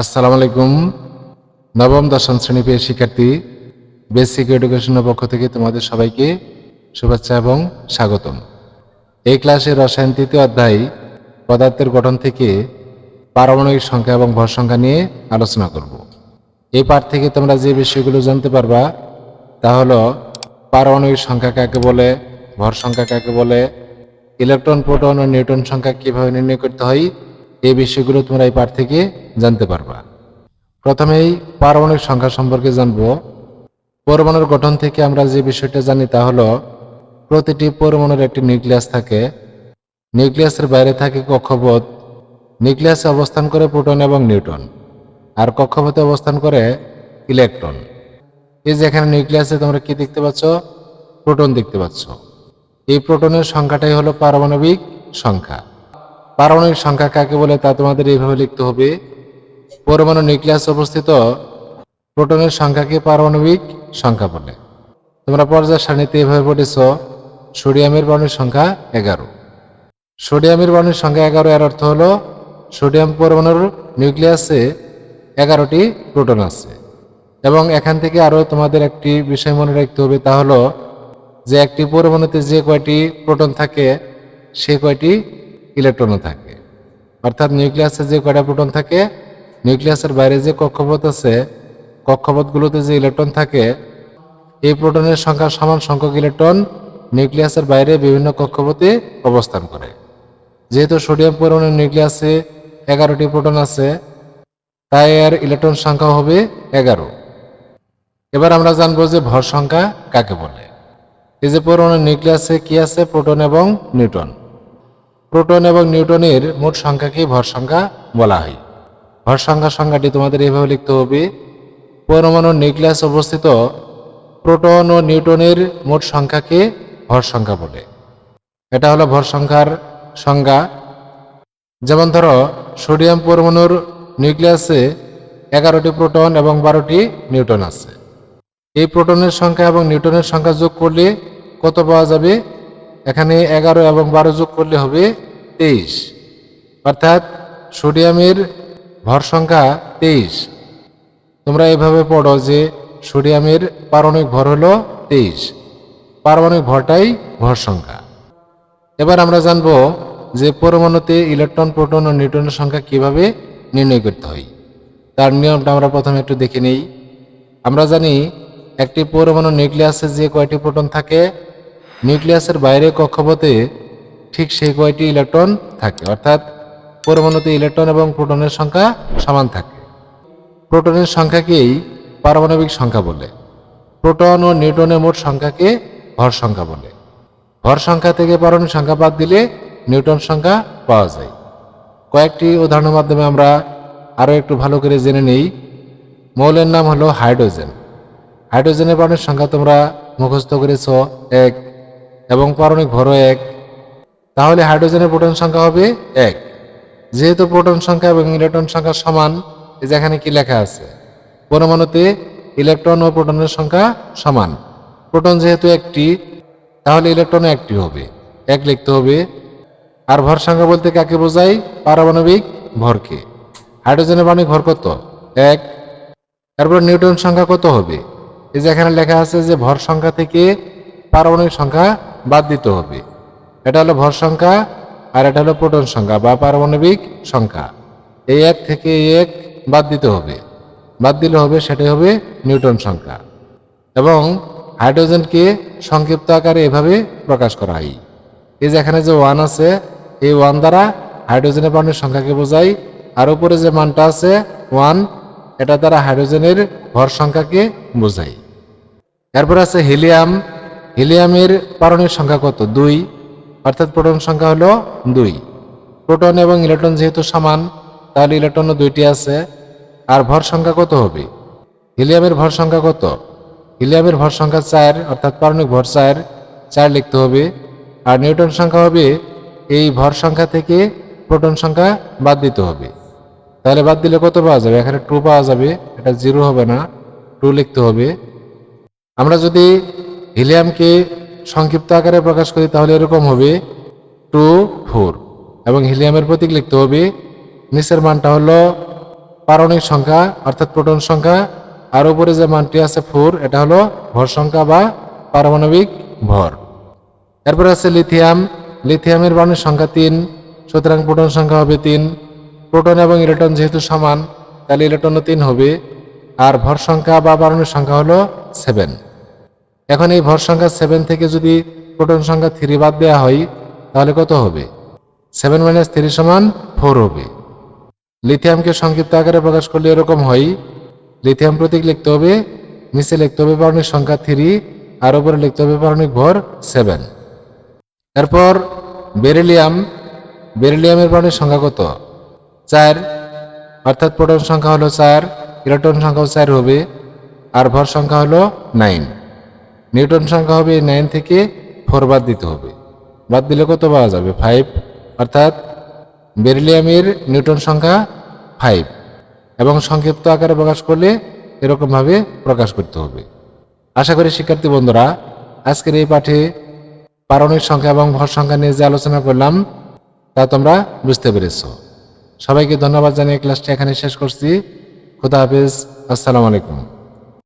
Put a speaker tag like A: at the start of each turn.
A: আসসালামু আলাইকুম। নবম, দশম শ্রেণি পেয়ে শিক্ষার্থী বেসিক এডুকেশনের পক্ষ থেকে তোমাদের সবাইকে শুভেচ্ছা এবং স্বাগতম। এই ক্লাসে রসায়ন তৃতীয় অধ্যায় পদার্থের গঠন থেকে পারমাণবিক সংখ্যা এবং ভর সংখ্যা নিয়ে আলোচনা করব। এই পাঠ থেকে তোমরা যে বিষয়গুলো জানতে পারবা, তা হলো পারমাণবিক সংখ্যা কাকে বলে, ভর সংখ্যা কাকে বলে, ইলেকট্রন, প্রোটন ও নিউটন সংখ্যা কীভাবে নির্ণয় করতে হয়, এই বিষয়গুলো তোমরা এই পাঠ থেকে জানতে পারবা। প্রথমেই পারমাণবিক সংখ্যা সম্পর্কে জানব। পরমাণুর গঠন থেকে আমরা যে বিষয়টা জানি তা হলো, প্রতিটি পরমাণুর একটি নিউক্লিয়াস থাকে। নিউক্লিয়াসের বাইরে থাকে কক্ষপথ। নিউক্লিয়াসে অবস্থান করে প্রোটন এবং নিউটন। আর কক্ষপথে অবস্থান করে ইলেকট্রন। এই যে এখানে নিউক্লিয়াসে তোমরা কি দেখতে পাচ্ছ? প্রোটন দেখতে পাচ্ছ। এই প্রোটনের সংখ্যাটাই হলো পারমাণবিক সংখ্যা। পারমাণবিক সংখ্যা কাকে বলে তা তোমাদের এইভাবে লিখতে হবে। পরমাণু নিউক্লিয়াস অবস্থিত প্রোটনের সংখ্যাকে পারমাণবিক? সংখ্যা বলে। তোমরা পর্যায় সারণীতে এভাবে পড়েছ, সোডিয়ামের বর্ণের সংখ্যা এগারো। সোডিয়ামের বর্ণের সংখ্যা এগারো এর অর্থ হলো, সোডিয়াম পরমাণুর নিউক্লিয়াসে এগারোটি প্রোটন আছে। এবং এখান থেকে আরও তোমাদের একটি বিষয় মনে রাখতে হবে, তা হলো যে একটি পরমাণুতে যে কয়টি প্রোটন থাকে, সে কয়টি ইলেকট্রনও থাকে। অর্থাৎ নিউক্লিয়াসে যে কয়টা প্রোটন থাকে নিউক্লিয়াসের বাইরে যে কক্ষপথ আছে, কক্ষপথগুলোতে যে ইলেকট্রন থাকে, এই প্রোটনের সংখ্যা সমান সংখ্যক ইলেকট্রন নিউক্লিয়াসের বাইরে বিভিন্ন কক্ষপথে অবস্থান করে। যেহেতু সোডিয়াম পরমাণুর নিউক্লিয়াসে এগারোটি প্রোটন আছে, তাই এর ইলেকট্রন সংখ্যা হবে এগারো। এবার আমরা জানব যে ভর সংখ্যা কাকে বলে। এই যে পরমাণুর নিউক্লিয়াসে কি আছে, প্রোটন এবং নিউটন প্রোটন এবং নিউটনের মোট সংখ্যাকে ভর সংখ্যা বলা হয়। ভর সংখ্যা সংখ্যাটি তোমাদের এইভাবে লিখতে হবে। পরমাণুর নিউক্লিয়াস অবস্থিত প্রোটন ও নিউটনের মোট সংখ্যাকে ভর সংখ্যা বলে। এটা হলো ভর সংখ্যার সংজ্ঞা। যেমন ধরো, সোডিয়াম পরমাণুর নিউক্লিয়াসে এগারোটি প্রোটন এবং বারোটি নিউটন আছে। এই প্রোটনের সংখ্যা এবং নিউটনের সংখ্যা যোগ করলে কত পাওয়া যাবে? এখানে এগারো এবং বারো যোগ করলে হবে তেইশ। অর্থাৎ সোডিয়ামের ভর সংখ্যা তেইশ। তোমরা এভাবে পড়ো যে সোডিয়ামের পারমাণবিক ভর হলো তেইশ। পারমাণবিক ভরটাই ভর সংখ্যা। এবার আমরা জানব যে পরমাণুতে ইলেকট্রন, প্রোটন ও নিউট্রনের সংখ্যা কীভাবে নির্ণয় করতে হয়। তার নিয়মটা আমরা প্রথমে একটু দেখে নেই। আমরা জানি একটি পরমাণু নিউক্লিয়াসে যে কয়টি প্রোটন থাকে, নিউক্লিয়াসের বাইরে কক্ষপথে ঠিক সেই কয়টি ইলেকট্রন থাকে। অর্থাৎ পরমাণুতে ইলেকট্রন এবং প্রোটনের সংখ্যা সমান থাকে। প্রোটনের সংখ্যাকেই পারমাণবিক সংখ্যা বলে। প্রোটন ও নিউটনের মোট সংখ্যাকে ভর সংখ্যা বলে। ভর সংখ্যা থেকে পারমাণবিক সংখ্যা বাদ দিলে নিউটন সংখ্যা পাওয়া যায়। কয়েকটি উদাহরণের মাধ্যমে আমরা আরও একটু ভালো করে জেনে নেই। মৌলের নাম হলো হাইড্রোজেন। হাইড্রোজেনের পারমাণবিক সংখ্যা তোমরা মুখস্থ করেছ, এক, এবং পারমাণবিক ভরও এক। তাহলে হাইড্রোজেনের প্রোটন সংখ্যা হবে এক। যেহেতু প্রোটন সংখ্যা এবং ইলেকট্রন সংখ্যা সমান, এই যে এখানে কি লেখা আছে? পরমাণুতে ইলেকট্রন ও প্রোটনের সংখ্যা সমান। প্রোটন যেহেতু একটি, তাহলে ইলেকট্রন একটি হবে। এক লিখতে হবে, আর ভর সংখ্যা বলতে কাকে বোঝায়? পারমাণবিক ভরকে। হাইড্রোজেনের পারমাণবিক ভর কত? এক। তারপর নিউটন সংখ্যা কত হবে? এই যে এখানে লেখা আছে যে ভর সংখ্যা থেকে পারমাণবিক সংখ্যা বাদ দিতে হবে। এটা হলো ভর সংখ্যা আর এটা হলো প্রোটন সংখ্যা বা পারমাণবিক সংখ্যা। এই এক থেকে এই এক বাদ দিতে হবে। বাদ দিলে হবে সেটাই হবে নিউটন সংখ্যা। এবং হাইড্রোজেনকে সংক্ষিপ্ত আকারে এভাবে প্রকাশ করা হয়। এই যে এখানে যে ওয়ান আছে, এই ওয়ান দ্বারা হাইড্রোজেনের পারমাণবিক সংখ্যাকে বোঝায়। আর উপরে যে মানটা আছে, ওয়ান, এটা দ্বারা হাইড্রোজেনের ভর সংখ্যাকে বোঝায়। এরপর আছে হিলিয়াম। হিলিয়ামের পারণের সংখ্যা কত? দুই। অর্থাৎ প্রোটন সংখ্যা হলো দুই। প্রোটন এবং ইলেকট্রন যেহেতু সমান, তাহলে ইলেকট্রনও দুইটি আছে। আর ভর সংখ্যা কত হবে? হিলিয়ামের ভর সংখ্যা কত? হিলিয়ামের ভর সংখ্যা চার, অর্থাৎ পারমাণবিক ভর চার। চার লিখতে হবে। আর নিউটন সংখ্যা হবে, এই ভর সংখ্যা থেকে প্রোটন সংখ্যা বাদ দিতে হবে। তাহলে বাদ দিলে কত পাওয়া যাবে? এখানে টু পাওয়া যাবে। এটা জিরো হবে না। টু লিখতে হবে। আমরা যদি হিলিয়ামকে সংক্ষিপ্ত আকারে প্রকাশ করি, তাহলে এরকম হবে। Two, four. এবং হিলিয়ামের প্রতীক লিখতে হবে। নিচের মানটা হলো পারমাণবিক সংখ্যা, অর্থাৎ প্রোটন সংখ্যা। আর উপরে যে মানটি আছে ফোর, এটা হলো ভর সংখ্যা বা পারমাণবিক ভর। এরপরে আছে লিথিয়াম। লিথিয়ামের পারমাণবিক সংখ্যা তিন, সুতরাং প্রোটন সংখ্যা হবে তিন। প্রোটন এবং ইলেকট্রন যেহেতু সমান, তাহলে ইলেকট্রনও তিন হবে। আর ভর সংখ্যা বা পারমাণবিক সংখ্যা হলো সেভেন। এখন এই ভর সংখ্যা সেভেন থেকে যদি প্রোটন সংখ্যা থ্রি বাদ দেওয়া হয়, তাহলে কত হবে? সেভেন মাইনাস থ্রি সমান ফোর হবে। লিথিয়ামকে সংক্ষিপ্ত আকারে প্রকাশ করলে এরকম হয় লিথিয়াম প্রতীক লিখতে হবে, নিচে লিখতে হবে পারমাণবিক সংখ্যা থ্রি আর উপরে লিখতে হবে পারমাণবিক ভর সেভেন এরপর বেরিলিয়াম বেরিলিয়ামের পারমাণবিক সংখ্যা কত? চার, অর্থাৎ প্রোটন সংখ্যা হলো চার ইলেকট্রন সংখ্যাও চার হবে, আর ভর সংখ্যা হলো নাইন নিউটন সংখ্যা হবে নাইন থেকে ফোর বাদ দিতে হবে। বাদ দিলে কত পাওয়া যাবে? ফাইভ অর্থাৎ বেরিলিয়ামের নিউটন সংখ্যা ফাইভ এবং সংক্ষিপ্ত আকারে প্রকাশ করলে এরকমভাবে প্রকাশ করতে হবে। আশা করি শিক্ষার্থী বন্ধুরা, আজকের এই পাঠে পারণিক সংখ্যা এবং ভর সংখ্যা নিয়ে যে আলোচনা করলাম, তা তোমরা বুঝতে পেরেছ। সবাইকে ধন্যবাদ জানিয়ে ক্লাসটি এখানে শেষ করছি। খুদা হাফিজ। আসসালামু আলাইকুম।